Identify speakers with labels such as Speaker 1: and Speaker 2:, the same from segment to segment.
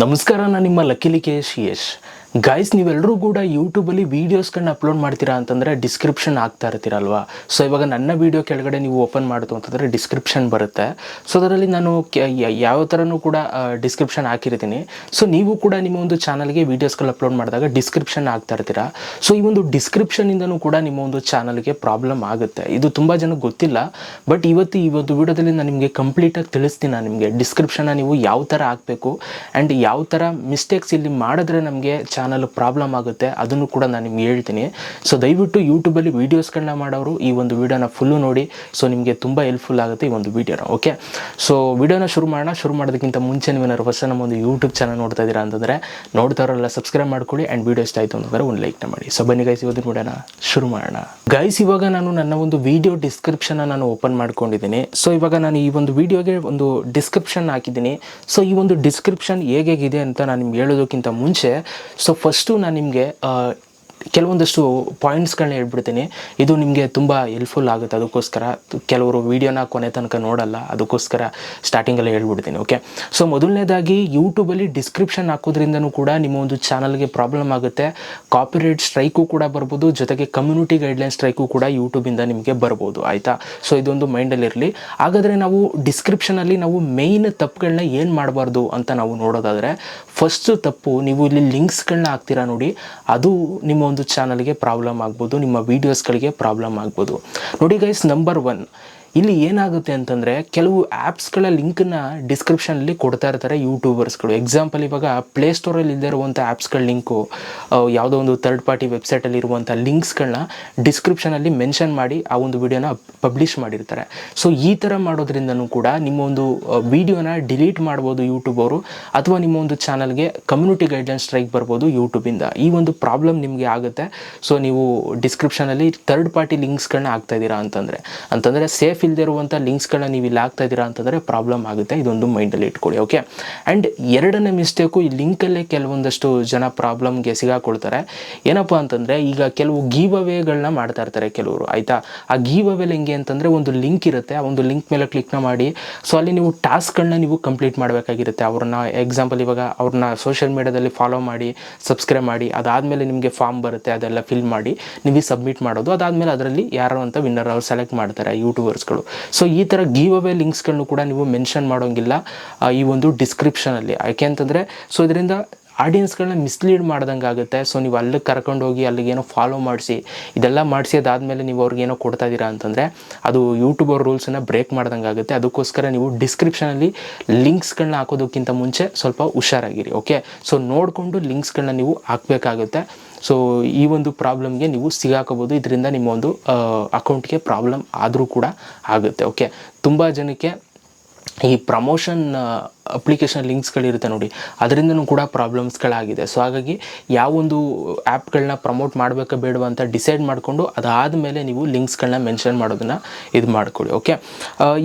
Speaker 1: ನಮಸ್ಕಾರ ನಾನು ನಿಮ್ಮ ಲಕ್ಕಿಲಿ ಕೆ ಯಶ್ ಗೈಸ್ ನೀವೆಲ್ಲರೂ ಕೂಡ ಯೂಟ್ಯೂಬಲ್ಲಿ ವೀಡಿಯೋಸ್ಗಳನ್ನ ಅಪ್ಲೋಡ್ ಮಾಡ್ತೀರಾ ಅಂತಂದರೆ ಡಿಸ್ಕ್ರಿಪ್ಷನ್ ಆಗ್ತಾ ಇರ್ತೀರಲ್ವಾ? ಸೊ ಇವಾಗ ನನ್ನ ವೀಡಿಯೋ ಕೆಳಗಡೆ ನೀವು ಓಪನ್ ಮಾಡಿತು ಅಂತಂದರೆ ಡಿಸ್ಕ್ರಿಪ್ಷನ್ ಬರುತ್ತೆ. ಸೊ ಅದರಲ್ಲಿ ನಾನು ಯಾವ ಥರನೂ ಕೂಡ ಡಿಸ್ಕ್ರಿಪ್ಷನ್ ಹಾಕಿರ್ತೀನಿ. ಸೊ ನೀವು ಕೂಡ ನಿಮ್ಮ ಒಂದು ಚಾನಲ್ಗೆ ವೀಡಿಯೋಸ್ಗಳು ಅಪ್ಲೋಡ್ ಮಾಡಿದಾಗ ಡಿಸ್ಕ್ರಿಪ್ಷನ್ ಆಗ್ತಾ ಇರ್ತೀರಾ? ಸೊ ಈ ಒಂದು ಡಿಸ್ಕ್ರಿಪ್ಷನಿಂದನೂ ಕೂಡ ನಿಮ್ಮ ಒಂದು ಚಾನಲ್ಗೆ ಪ್ರಾಬ್ಲಮ್ ಆಗುತ್ತೆ. ಇದು ತುಂಬ ಜನಕ್ಕೆ ಗೊತ್ತಿಲ್ಲ ಬಟ್ ಇವತ್ತು ಈ ಒಂದು ವಿಡಿಯೋದಲ್ಲಿ ನಾನು ನಿಮಗೆ ಕಂಪ್ಲೀಟಾಗಿ ತಿಳಿಸ್ತೀನಿ ನಾನು ನಿಮಗೆ. ಡಿಸ್ಕ್ರಿಪ್ಷನ್ನ ನೀವು ಯಾವ ಥರ ಹಾಕಬೇಕು ಆ್ಯಂಡ್ ಯಾವ ಥರ ಮಿಸ್ಟೇಕ್ಸ್ ಇಲ್ಲಿ ಮಾಡಿದ್ರೆ ನಮಗೆ ಚಾನಲ್ ಪ್ರಾಬ್ಲಮ್ ಆಗುತ್ತೆ, ಅದನ್ನು ಕೂಡ ನಾನು ನಿಮ್ಗೆ ಹೇಳ್ತೀನಿ. ಸೊ ದಯವಿಟ್ಟು ಯೂಟ್ಯೂಬಲ್ಲಿ ವೀಡಿಯೋಸ್ಗಳನ್ನ ಮಾಡೋರು ಈ ಒಂದು ವಿಡಿಯೋನ ಫುಲ್ಲು ನೋಡಿ. ಸೊ ನಿಮಗೆ ತುಂಬ ಹೆಲ್ಪ್ಫುಲ್ ಆಗುತ್ತೆ ಈ ಒಂದು ವೀಡಿಯೋನ ಓಕೆ ಸೊ ವಿಡಿಯೋನ ಶುರು ಮಾಡೋಣ. ಶುರು ಮಾಡೋದಕ್ಕಿಂತ ಮುಂಚೆ ನೀವೇನಾದ್ರು ಹೊಸ ನಮ್ಮ ಒಂದು ಯೂಟ್ಯೂಬ್ ಚಾನಲ್ ನೋಡ್ತಾ ಇದ್ದೀರಾ ಅಂತಂದರೆ ನೋಡ್ತಾರಲ್ಲ ಸಬ್ಸ್ಕ್ರೈಬ್ ಮಾಡ್ಕೊಳ್ಳಿ ಆ್ಯಂಡ್ ವಿಡಿಯೋ ಇಷ್ಟ ಆಯಿತು ಅಂತಂದರೆ ಒಂದು ಲೈಕ್ನ ಮಾಡಿ. ಸೊ ಬನ್ನಿ ಗೈಸ್ ಇವತ್ತು ನೋಡೋಣ ಶುರು ಮಾಡೋಣ. ಗೈಸ್ ಇವಾಗ ನಾನು ನನ್ನ ಒಂದು ವಿಡಿಯೋ ಡಿಸ್ಕ್ರಿಪ್ಷನ್ನ ನಾನು ಓಪನ್ ಮಾಡ್ಕೊಂಡಿದ್ದೀನಿ. ಸೊ ಇವಾಗ ನಾನು ಈ ಒಂದು ವಿಡಿಯೋಗೆ ಒಂದು ಡಿಸ್ಕ್ರಿಪ್ಷನ್ ಹಾಕಿದ್ದೀನಿ. ಸೊ ಈ ಒಂದು ಡಿಸ್ಕ್ರಿಪ್ಷನ್ ಹೇಗಿದೆ ಅಂತ ನಾನು ನಿಮ್ಗೆ ಹೇಳೋದಕ್ಕಿಂತ ಮುಂಚೆ ಸೊ ಫಸ್ಟು ನಾನು ನಿಮಗೆ ಕೆಲವೊಂದಷ್ಟು ಪಾಯಿಂಟ್ಸ್ಗಳನ್ನ ಹೇಳ್ಬಿಡ್ತೀನಿ. ಇದು ನಿಮಗೆ ತುಂಬ ಹೆಲ್ಪ್ಫುಲ್ ಆಗುತ್ತೆ. ಅದಕ್ಕೋಸ್ಕರ ಕೆಲವರು ವೀಡಿಯೋನ ಕೊನೆ ತನಕ ನೋಡಲ್ಲ. ಅದಕ್ಕೋಸ್ಕರ ಸ್ಟಾರ್ಟಿಂಗಲ್ಲೇ ಹೇಳ್ಬಿಡ್ತೀನಿ ಓಕೆ ಸೊ ಮೊದಲನೇದಾಗಿ ಯೂಟ್ಯೂಬಲ್ಲಿ ಡಿಸ್ಕ್ರಿಪ್ಷನ್ ಹಾಕೋದ್ರಿಂದನೂ ಕೂಡ ನಿಮ್ಮ ಒಂದು ಚಾನಲ್ಗೆ ಪ್ರಾಬ್ಲಮ್ ಆಗುತ್ತೆ. ಕಾಪಿರೈಟ್ ಸ್ಟ್ರೈಕು ಕೂಡ ಬರ್ಬೋದು. ಜೊತೆಗೆ ಕಮ್ಯುನಿಟಿ ಗೈಡ್ಲೈನ್ ಸ್ಟ್ರೈಕು ಕೂಡ ಯೂಟ್ಯೂಬಿಂದ ನಿಮಗೆ ಬರ್ಬೋದು, ಆಯಿತಾ? ಸೊ ಇದೊಂದು ಮೈಂಡಲ್ಲಿರಲಿ ಹಾಗಾದರೆ ನಾವು ಡಿಸ್ಕ್ರಿಪ್ಷನಲ್ಲಿ ನಾವು ಮೇಯ್ನ್ ತಪ್ಪುಗಳನ್ನ ಏನು ಮಾಡಬಾರ್ದು ಅಂತ ನಾವು ನೋಡೋದಾದರೆ ಫಸ್ಟ್ ತಪ್ಪು ನೀವು ಇಲ್ಲಿ ಲಿಂಕ್ಸ್ಗಳನ್ನ ಹಾಕ್ತೀರಾ ನೋಡಿ, ಅದು ನಿಮ್ಮ ಒಂದು ಚಾನಲ್ಗೆ ಪ್ರಾಬ್ಲಮ್ ಆಗ್ಬೋದು ನಿಮ್ಮ ವೀಡಿಯೋಸ್ಗಳಿಗೆ ಪ್ರಾಬ್ಲಮ್ ಆಗ್ಬೋದು. ನೋಡಿ ಗೈಸ್ ನಂಬರ್ ಒನ್ ಇಲ್ಲಿ ಏನಾಗುತ್ತೆ ಅಂತಂದರೆ ಕೆಲವು ಆ್ಯಪ್ಸ್ಗಳ ಲಿಂಕನ್ನ ಡಿಸ್ಕ್ರಿಪ್ಷನಲ್ಲಿ ಕೊಡ್ತಾ ಇರ್ತಾರೆ ಯೂಟ್ಯೂಬರ್ಸ್ಗಳು ಎಕ್ಸಾಂಪಲ್ ಇವಾಗ ಪ್ಲೇಸ್ಟೋರಲ್ಲಿ ಇಲ್ಲದೆ ಇರುವಂಥ ಆ್ಯಪ್ಸ್ಗಳ ಲಿಂಕು ಯಾವುದೋ ಒಂದು ಥರ್ಡ್ ಪಾರ್ಟಿ ವೆಬ್ಸೈಟಲ್ಲಿ ಇರುವಂಥ ಲಿಂಕ್ಸ್ಗಳನ್ನ ಡಿಸ್ಕ್ರಿಪ್ಷನಲ್ಲಿ ಮೆನ್ಷನ್ ಮಾಡಿ ಆ ಒಂದು ವಿಡಿಯೋನ ಪಬ್ಲಿಷ್ ಮಾಡಿರ್ತಾರೆ. ಸೊ ಈ ಥರ ಮಾಡೋದ್ರಿಂದನೂ ಕೂಡ ನಿಮ್ಮ ಒಂದು ವಿಡಿಯೋನ ಡಿಲೀಟ್ ಮಾಡ್ಬೋದು ಯೂಟ್ಯೂಬ್ ಅವರು, ಅಥವಾ ನಿಮ್ಮ ಒಂದು ಚಾನಲ್ಗೆ ಕಮ್ಯುನಿಟಿ ಗೈಡ್ಲೈನ್ ಸ್ಟ್ರೈಕ್ ಬರ್ಬೋದು ಯೂಟ್ಯೂಬಿಂದ ಈ ಒಂದು ಪ್ರಾಬ್ಲಮ್ ನಿಮಗೆ ಆಗುತ್ತೆ. ಸೊ ನೀವು ಡಿಸ್ಕ್ರಿಪ್ಷನಲ್ಲಿ ಥರ್ಡ್ ಪಾರ್ಟಿ ಲಿಂಕ್ಸ್ಗಳನ್ನ ಹಾಕ್ತಾ ಇದ್ದೀರಾ ಅಂತಂದರೆ. ಅಂತಂದರೆ ಸೇಫ್ ಇಲ್ಲದೆ ಇರುವಂಥ ಲಿಂಕ್ಸ್ಗಳನ್ನ ನೀವು ಇಲ್ಲಿ ಹಾಕ್ತಾ ಇದ್ದೀರಾ ಅಂತಂದರೆ ಪ್ರಾಬ್ಲಮ್ ಆಗುತ್ತೆ. ಇದೊಂದು ಮೈಂಡಲ್ಲಿ ಇಟ್ಕೊಳ್ಳಿ ಓಕೆ ಆ್ಯಂಡ್ ಎರಡನೇ ಮಿಸ್ಟೇಕು ಈ ಲಿಂಕಲ್ಲೇ ಕೆಲವೊಂದಷ್ಟು ಜನ ಪ್ರಾಬ್ಲಮ್ಗೆ ಸಿಗಾಕೊಳ್ತಾರೆ. ಏನಪ್ಪ ಅಂತಂದರೆ ಈಗ ಕೆಲವು ಗೀವ್ ಅವೇಗಳನ್ನ ಮಾಡ್ತಾ ಇರ್ತಾರೆ ಕೆಲವರು, ಆಯಿತಾ? ಆ ಗೀವ್ ಅವೇಲಿ ಹೆಂಗೆ ಅಂತಂದರೆ ಒಂದು ಲಿಂಕ್ ಇರುತ್ತೆ, ಆ ಒಂದು ಲಿಂಕ್ ಮೇಲೆ ಕ್ಲಿಕ್ನ ಮಾಡಿ ಸೊ ಅಲ್ಲಿ ನೀವು ಟಾಸ್ಕ್ಗಳನ್ನ ನೀವು ಕಂಪ್ಲೀಟ್ ಮಾಡಬೇಕಾಗಿರುತ್ತೆ. ಅವ್ರನ್ನ ಎಕ್ಸಾಂಪಲ್ ಇವಾಗ ಅವ್ರನ್ನ ಸೋಷಿಯಲ್ ಮೀಡಿಯಾದಲ್ಲಿ ಫಾಲೋ ಮಾಡಿ ಸಬ್ಸ್ಕ್ರೈಬ್ ಮಾಡಿ, ಅದಾದಮೇಲೆ ನಿಮಗೆ ಫಾರ್ಮ್ ಬರುತ್ತೆ, ಅದೆಲ್ಲ ಫಿಲ್ ಮಾಡಿ, ನೀವು ಸಬ್ಮಿಟ್ ಮಾಡೋದು. ಅದಾದಮೇಲೆ ಅದರಲ್ಲಿ ಯಾರು ಅಂತ ವಿನ್ನರ್ ಅವ್ರು ಸೆಲೆಕ್ಟ್ ಮಾಡ್ತಾರೆ ಯೂಟ್ಯೂಬರ್ಸ್ಗಳು ಸೊ ಈ ಥರ ಗೀವ್ ಅವೇ ಲಿಂಕ್ಸ್ಗಳನ್ನು ಕೂಡ ನೀವು ಮೆನ್ಷನ್ ಮಾಡೋಂಗಿಲ್ಲ. ಈ ಒಂದು ಡಿಸ್ಕ್ರಿಪ್ಷನಲ್ಲಿ ಯಾಕೆ ಅಂತಂದರೆ ಸೊ ಇದರಿಂದ ಆಡಿಯನ್ಸ್ಗಳನ್ನ ಮಿಸ್ಲೀಡ್ ಮಾಡ್ದಂಗೆ ಆಗುತ್ತೆ. ಸೊ ನೀವು ಅಲ್ಲಿಗೆ ಕರ್ಕೊಂಡೋಗಿ ಅಲ್ಲಿಗೆ ಏನೋ ಫಾಲೋ ಮಾಡಿಸಿ, ಇದೆಲ್ಲ ಮಾಡಿಸಿ ಅದಾದಮೇಲೆ ನೀವು ಅವ್ರಿಗೆ ಏನೋ ಕೊಡ್ತಾ ಇದ್ದೀರಾ ಅಂತಂದರೆ, ಅದು ಯೂಟ್ಯೂಬರ್ ರೂಲ್ಸನ್ನು ಬ್ರೇಕ್ ಮಾಡ್ದಂಗೆ ಆಗುತ್ತೆ. ಅದಕ್ಕೋಸ್ಕರ ನೀವು ಡಿಸ್ಕ್ರಿಪ್ಷನಲ್ಲಿ ಲಿಂಕ್ಸ್ಗಳನ್ನ ಹಾಕೋದಕ್ಕಿಂತ ಮುಂಚೆ ಸ್ವಲ್ಪ ಹುಷಾರಾಗಿರಿ ಓಕೆ ಸೊ ನೋಡಿಕೊಂಡು ಲಿಂಕ್ಸ್ಗಳನ್ನ ನೀವು ಹಾಕಬೇಕಾಗುತ್ತೆ. ಸೊ ಈ ಒಂದು ಪ್ರಾಬ್ಲಮ್ಗೆ ನೀವು ಸಿಗಾಕೋಬೋದು. ಇದರಿಂದ ನಿಮ್ಮ ಒಂದು ಅಕೌಂಟ್ಗೆ ಪ್ರಾಬ್ಲಮ್ ಆದರೂ ಕೂಡ ಆಗುತ್ತೆ. ಓಕೆ ತುಂಬ ಜನಕ್ಕೆ ಈ ಪ್ರಮೋಷನ್ ಅಪ್ಲಿಕೇಶನ್ ಲಿಂಕ್ಸ್ಗಳಿರುತ್ತೆ ನೋಡಿ. ಅದರಿಂದನೂ ಕೂಡ ಪ್ರಾಬ್ಲಮ್ಸ್ಗಳಾಗಿದೆ ಸೊ ಹಾಗಾಗಿ ಯಾವೊಂದು ಆ್ಯಪ್ಗಳನ್ನ ಪ್ರಮೋಟ್ ಮಾಡಬೇಕಾ ಬೇಡವಾ ಅಂತ ಡಿಸೈಡ್ ಮಾಡಿಕೊಂಡು ಅದಾದಮೇಲೆ ನೀವು ಲಿಂಕ್ಸ್ಗಳನ್ನ ಮೆನ್ಷನ್ ಮಾಡೋದನ್ನು ಇದು ಮಾಡ್ಕೊಳ್ಳಿ ಓಕೆ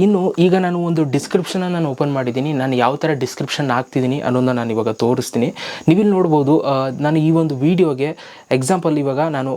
Speaker 1: ಇನ್ನು ಈಗ ನಾನು ಒಂದು ಡಿಸ್ಕ್ರಿಪ್ಷನ್ನ ನಾನು ಓಪನ್ ಮಾಡಿದ್ದೀನಿ. ನಾನು ಯಾವ ಥರ ಡಿಸ್ಕ್ರಿಪ್ಷನ್ ಹಾಕ್ತಿದ್ದೀನಿ ಅನ್ನೋದನ್ನ ನಾನು ಇವಾಗ ತೋರಿಸ್ತೀನಿ. ನೀವಿಲ್ಲಿ ನೋಡ್ಬೋದು ನಾನು ಈ ಒಂದು ವಿಡಿಯೋಗೆ ಎಕ್ಸಾಂಪಲ್ ಇವಾಗ ನಾನು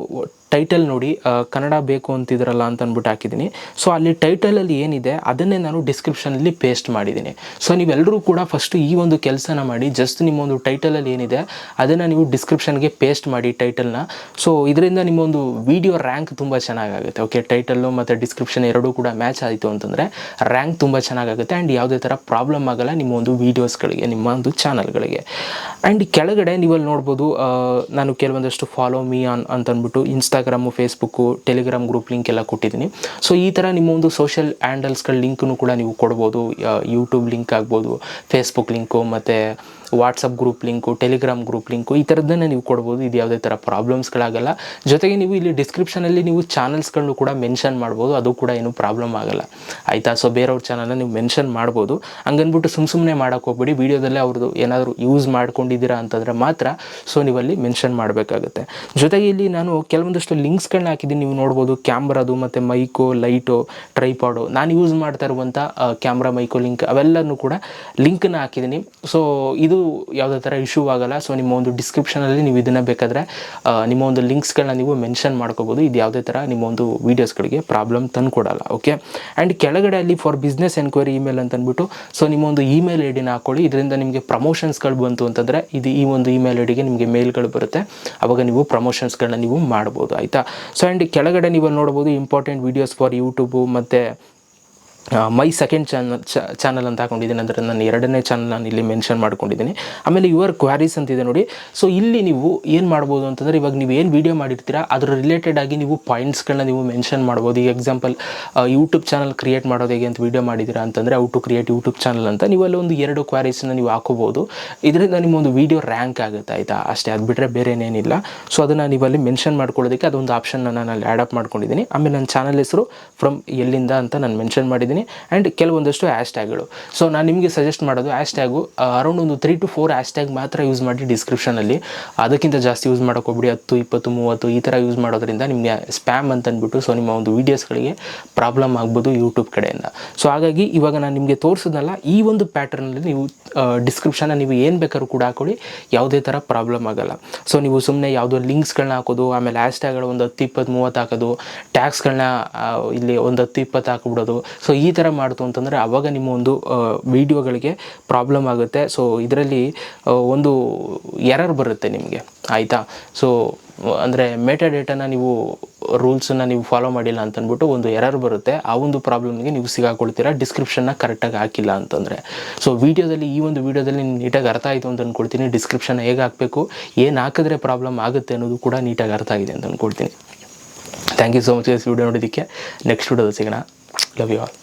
Speaker 1: ಟೈಟಲ್ ನೋಡಿ ಕನ್ನಡ ಬೇಕು ಅಂತಿದ್ರಲ್ಲ ಅಂತ ಅಂದ್ಬಿಟ್ಟು ಹಾಕಿದ್ದೀನಿ ಸೊ ಅಲ್ಲಿ ಟೈಟಲಲ್ಲಿ ಏನಿದೆ, ಅದನ್ನೇ ನಾನು ಡಿಸ್ಕ್ರಿಪ್ಷನಲ್ಲಿ ಪೇಸ್ಟ್ ಮಾಡಿದ್ದೀನಿ ಸೊ ನೀವೆಲ್ಲರೂ ಕೂಡ ಫಸ್ಟ್ ಈ ಒಂದು ಕೆಲಸನ ಮಾಡಿ ಜಸ್ಟ್ ನಿಮ್ಮ ಒಂದು ಟೈಟಲಲ್ಲಿ ಏನಿದೆ, ಅದನ್ನು ನೀವು ಡಿಸ್ಕ್ರಿಪ್ಷನ್ಗೆ ಪೇಸ್ಟ್ ಮಾಡಿ ಟೈಟಲ್ನ ಸೊ ಇದರಿಂದ ನಿಮ್ಮ ಒಂದು ವಿಡಿಯೋ ರ್ಯಾಂಕ್ ತುಂಬ ಚೆನ್ನಾಗಾಗುತ್ತೆ ಓಕೆ ಟೈಟಲ್ಲು ಮತ್ತು ಡಿಸ್ಕ್ರಿಪ್ಷನ್ ಎರಡೂ ಕೂಡ ಮ್ಯಾಚ್ ಆಯಿತು ಅಂತಂದರೆ ರ್ಯಾಂಕ್ ತುಂಬ ಚೆನ್ನಾಗಾಗುತ್ತೆ ಆ್ಯಂಡ್ ಯಾವುದೇ ಥರ ಪ್ರಾಬ್ಲಮ್ ಆಗಲ್ಲ ನಿಮ್ಮ ಒಂದು ವೀಡಿಯೋಸ್ಗಳಿಗೆ ನಿಮ್ಮ ಒಂದು ಚಾನಲ್ಗಳಿಗೆ ಆ್ಯಂಡ್ ಕೆಳಗಡೆ ನೀವಲ್ಲಿ ನೋಡ್ಬೋದು ನಾನು ಕೆಲವೊಂದಷ್ಟು ಫಾಲೋ ಮೀ ಆನ್ ಅಂತ ಅಂದ್ಬಿಟ್ಟು Instagram Facebook Telegram group link ಎಲ್ಲ ಕೊಟ್ಟಿದ್ದೀನಿ. ಸೊ ಈ ಥರ ನಿಮ್ಮ ಒಂದು ಸೋಷಿಯಲ್ ಹ್ಯಾಂಡಲ್ಸ್ಗಳ ಲಿಂಕನ್ನು ಕೂಡ ನೀವು ಕೊಡ್ಬೋದು. ಯೂಟ್ಯೂಬ್ ಲಿಂಕ್ ಆಗ್ಬೋದು ಫೇಸ್ಬುಕ್ ಲಿಂಕು ಮತ್ತು WhatsApp group link Telegram group link ಈ ಥರದ್ದನ್ನು ನೀವು ಕೊಡ್ಬೋದು. ಇದು ಯಾವುದೇ ಥರ ಪ್ರಾಬ್ಲಮ್ಸ್ಗಳಾಗಲ್ಲ ಜೊತೆಗೆ ನೀವು ಇಲ್ಲಿ ಡಿಸ್ಕ್ರಿಪ್ಷನಲ್ಲಿ ನೀವು ಚಾನಲ್ಸ್ಗಳನ್ನು ಕೂಡ ಮೆನ್ಷನ್ ಮಾಡ್ಬೋದು. ಅದು ಕೂಡ ಏನು ಪ್ರಾಬ್ಲಮ್ ಆಗಲ್ಲ. ಆಯಿತಾ? ಸೊ ಬೇರೆಯವ್ರ ಚಾನಲ್ನ ನೀವು ಮೆನ್ಷನ್ ಮಾಡ್ಬೋದು. ಹಂಗನ್ಬಿಟ್ಟು ಸುಮ್ಮ ಸುಮ್ಮನೆ ಮಾಡೋಕ್ಕೆ ಹೋಗ್ಬೇಡಿ. ವೀಡಿಯೋದಲ್ಲೇ ಅವ್ರದ್ದು ಏನಾದರೂ ಯೂಸ್ ಮಾಡ್ಕೊಂಡಿದ್ದೀರಾ ಅಂತಂದರೆ ಮಾತ್ರ ಸೊ ನೀವಲ್ಲಿ ಮೆನ್ಷನ್ ಮಾಡಬೇಕಾಗುತ್ತೆ. ಜೊತೆಗೆ ಇಲ್ಲಿ ನಾನು ಕೆಲವೊಂದಷ್ಟು ಲಿಂಕ್ಸ್ಗಳನ್ನ ಹಾಕಿದ್ದೀನಿ. ನೀವು ನೋಡ್ಬೋದು ಕ್ಯಾಮ್ರಾದು ಮತ್ತು ಮೈಕು, ಲೈಟು ಟ್ರೈಪಾಡು ನಾನು ಯೂಸ್ ಮಾಡ್ತಾ ಇರುವಂಥ ಕ್ಯಾಮ್ರಾ, ಮೈಕು, ಲಿಂಕ್ ಅವೆಲ್ಲನೂ ಕೂಡ ಲಿಂಕನ್ನ ಹಾಕಿದ್ದೀನಿ. ಸೊ ಇದು ಯಾವುದೇ ಥರ ಇಶ್ಯೂ ಆಗಲ್ಲ. ಸೊ ನಿಮ್ಮ ಒಂದು ಡಿಸ್ಕ್ರಿಪ್ಷನಲ್ಲಿ ನೀವು ಇದನ್ನು ಬೇಕಾದರೆ ನಿಮ್ಮ ಒಂದು ಲಿಂಕ್ಸ್ಗಳನ್ನ ನೀವು ಮೆನ್ಷನ್ ಮಾಡ್ಕೋಬೋದು. ಇದು ಯಾವುದೇ ಥರ ನಿಮ್ಮ ಒಂದು ವೀಡಿಯೋಸ್ಗಳಿಗೆ ಪ್ರಾಬ್ಲಮ್ ತಂದುಕೊಡಲ್ಲ. ಓಕೆ ಆ್ಯಂಡ್ ಕೆಳಗಡೆ ಅಲ್ಲಿ ಫಾರ್ ಬಿಸ್ನೆಸ್ ಎನ್ಕ್ವೈರಿ ಇಮೇಲ್ ಅಂತ ಅಂದ್ಬಿಟ್ಟು ಸೊ ನಿಮ್ಮ ಒಂದು ಇಮೇಲ್ ಐ ಡಿನ ಹಾಕೊಳ್ಳಿ. ಇದರಿಂದ ನಿಮಗೆ ಪ್ರಮೋಷನ್ಸ್ಗಳು ಬಂತು ಅಂತಂದರೆ, ಇದು ಈ ಒಂದು ಇಮೇಲ್ ಐ ಡಿಗೆ ನಿಮಗೆ ಮೇಲ್ಗಳು ಬರುತ್ತೆ. ಆವಾಗ ನೀವು ಪ್ರಮೋಷನ್ಸ್ಗಳನ್ನ ನೀವು ಮಾಡ್ಬೋದು. ಆಯಿತಾ? ಸೊ ಆ್ಯಂಡ್ ಕೆಳಗಡೆ ನೀವು ನೋಡ್ಬೋದು ಇಂಪಾರ್ಟೆಂಟ್ ವೀಡಿಯೋಸ್ ಫಾರ್ ಯೂಟ್ಯೂಬು ಮತ್ತು ಮೈ ಸೆಕೆಂಡ್ ಚಾನಲ್ ಚಾನಲ್ ಅಂತ ಹಾಕೊಂಡಿದ್ದೀನಿ. ಅಂದರೆ ನಾನು ಎರಡನೇ ಚಾನಲ್ ನಾನು ಇಲ್ಲಿ ಮೆನ್ಷನ್ ಮಾಡ್ಕೊಂಡಿದ್ದೀನಿ. ಆಮೇಲೆ ಯುವರ್ ಕ್ವಾರೀಸ್ ಅಂತಿದೆ ನೋಡಿ. ಸೊ ಇಲ್ಲಿ ನೀವು ಏನು ಮಾಡ್ಬೋದು ಅಂತಂದರೆ ಇವಾಗ ನೀವು ಏನು ವೀಡಿಯೋ ಮಾಡಿರ್ತೀರಾ, ಅದ್ರ ರಿಲೇಟೆಡ್ ಆಗಿ ನೀವು ಪಾಯಿಂಟ್ಸ್ಗಳನ್ನ ನೀವು ಮೆನ್ಷನ್ ಮಾಡ್ಬೋದು. ಈಗ ಎಕ್ಸಾಂಪಲ್ ಯೂಟ್ಯೂಬ್ ಚಾನಲ್ ಕ್ರಿಯೇಟ್ ಮಾಡೋದು ಹೇಗೆ ಅಂತ ವೀಡಿಯೋ ಮಾಡಿದ್ದೀರಾ ಅಂತಂದರೆ ಔ ಟು ಕ್ರಿಯೇಟ್ ಯೂಟ್ಯೂಬ್ ಚಾನಲ್ ಅಂತ ನೀವು ಅಲ್ಲಿ ಒಂದು ಎರಡು ಕ್ವಾರೀಸನ್ನ ನೀವು ಹಾಕೋಬೋದು. ಇದರಿಂದ ನಿಮ್ಮೊಂದು ವೀಡಿಯೋ ರ್ಯಾಂಕ್ ಆಗುತ್ತೆ ಆಯಿತಾ? ಅಷ್ಟೇ, ಅದು ಬಿಟ್ಟರೆ ಬೇರೆ ಏನೇನಿಲ್ಲ ಸೊ ಅದನ್ನು ನೀವು ಅಲ್ಲಿ ಮೆನ್ಷನ್ ಮಾಡ್ಕೊಳ್ಳೋದಕ್ಕೆ ಅದೊಂದು ಆಪ್ಷನ್ನ ನಾನು ಅಲ್ಲಿ ಆ್ಯಡ್ ಅಪ್ ಮಾಡ್ಕೊಂಡಿದ್ದೀನಿ. ಆಮೇಲೆ ನನ್ನ ಚಾನಲ್ ಹೆಸರು ಫ್ರಮ್ ಎಲ್ಲಿಂದ ಅಂತ ನಾನು ಮೆನ್ಷನ್ ಮಾಡಿದ್ದೀನಿ. ಆ್ಯಂಡ್ ಕೆಲವೊಂದಷ್ಟು ಹ್ಯಾಶ್ ಟ್ಯಾಗ್ಗಳು ಸೊ ನಾನು ನಿಮಗೆ ಸಜೆಸ್ಟ್ ಮಾಡೋದು ಹ್ಯಾಶ್ ಟ್ಯಾಗು ಅರೌಂಡ್ ಒಂದು three two four hash tag ಮಾತ್ರ ಯೂಸ್ ಮಾಡಿ ಡಿಸ್ಕ್ರಿಪ್ಷನಲ್ಲಿ ಅದಕ್ಕಿಂತ ಜಾಸ್ತಿ ಯೂಸ್ ಮಾಡೋಕೆ ಹೋಗ್ಬಿಡಿ. ಹತ್ತು, ಇಪ್ಪತ್ತು, ಮೂವತ್ತು ಈ ಥರ ಯೂಸ್ ಮಾಡೋದ್ರಿಂದ ನಿಮಗೆ ಸ್ಪ್ಯಾಮ್ ಅಂತ ಅಂದ್ಬಿಟ್ಟು ಸೊ ನಿಮ್ಮ ಒಂದು ವೀಡಿಯೋಸ್ಗಳಿಗೆ ಪ್ರಾಬ್ಲಮ್ ಆಗ್ಬೋದು ಯೂಟ್ಯೂಬ್ ಕಡೆಯಿಂದ. ಸೊ ಹಾಗಾಗಿ ಇವಾಗ ನಾನು ನಿಮಗೆ ತೋರಿಸಿದ್ನಲ್ಲ ಈ ಒಂದು ಪ್ಯಾಟರ್ನಲ್ಲಿ ನೀವು ಡಿಸ್ಕ್ರಿಪ್ಷನ್ನ ನೀವು ಏನು ಬೇಕಾದ್ರೂ ಕೂಡ ಹಾಕೊಳ್ಳಿ. ಯಾವುದೇ ಥರ ಪ್ರಾಬ್ಲಮ್ ಆಗಲ್ಲ. ಸೊ ನೀವು ಸುಮ್ಮನೆ ಯಾವುದೋ ಲಿಂಕ್ಸ್ಗಳನ್ನ ಹಾಕೋದು, ಆಮೇಲೆ ಹ್ಯಾಶ್ ಟ್ಯಾಗ್ಗಳು ಒಂದು ಹತ್ತು, ಇಪ್ಪತ್ತು, ಮೂವತ್ತು ಹಾಕೋದು ಟ್ಯಾಕ್ಸ್ಗಳನ್ನ ಇಲ್ಲಿ ಒಂದು ಹತ್ತು, ಇಪ್ಪತ್ತು ಹಾಕ್ಬಿಡೋದು. ಸೊ ಈ ಥರ ಮಾಡ್ತು ಅಂತಂದರೆ ಆವಾಗ ನಿಮ್ಮ ಒಂದು ವೀಡಿಯೋಗಳಿಗೆ ಪ್ರಾಬ್ಲಮ್ ಆಗುತ್ತೆ. ಸೊ ಇದರಲ್ಲಿ ಒಂದು ಎರರ್ ಬರುತ್ತೆ ನಿಮಗೆ. ಆಯಿತಾ? ಸೊ ಅಂದರೆ ಮೇಟಾ ಡೇಟಾನ ನೀವು ರೂಲ್ಸನ್ನು ನೀವು ಫಾಲೋ ಮಾಡಿಲ್ಲ ಅಂತ ಅಂದ್ಬಿಟ್ಟು ಒಂದು ಎರರ್ ಬರುತ್ತೆ. ಆ ಒಂದು ಪ್ರಾಬ್ಲಮ್ಗೆ ನೀವು ಸಿಗಾಕೊಳ್ತೀರಾ? ಡಿಸ್ಕ್ರಿಪ್ಷನ್ನ ಕರೆಕ್ಟಾಗಿ ಹಾಕಿಲ್ಲ ಅಂತಂದರೆ. ಸೊ ವೀಡಿಯೋದಲ್ಲಿ, ಈ ಒಂದು ವೀಡಿಯೋದಲ್ಲಿ ನೀಟಾಗಿ ಅರ್ಥ ಆಯಿತು ಅಂತ ಅಂದ್ಕೊಳ್ತೀನಿ ಡಿಸ್ಕ್ರಿಪ್ಷನ್ ಹೇಗೆ ಹಾಕಬೇಕು? ಏನು ಹಾಕಿದ್ರೆ ಪ್ರಾಬ್ಲಮ್ ಆಗುತ್ತೆ ಅನ್ನೋದು ಕೂಡ ನೀಟಾಗಿ ಅರ್ಥ ಆಗಿದೆ ಅಂತ ಅಂದ್ಕೊಳ್ತೀನಿ ಥ್ಯಾಂಕ್ ಯು ಸೊ ಮಚ್ ಎಸ್ ವೀಡಿಯೋ ನೋಡೋದಕ್ಕೆ ನೆಕ್ಸ್ಟ್ ವೀಡಿಯೋದಲ್ಲಿ ಸಿಗೋಣ. Love you all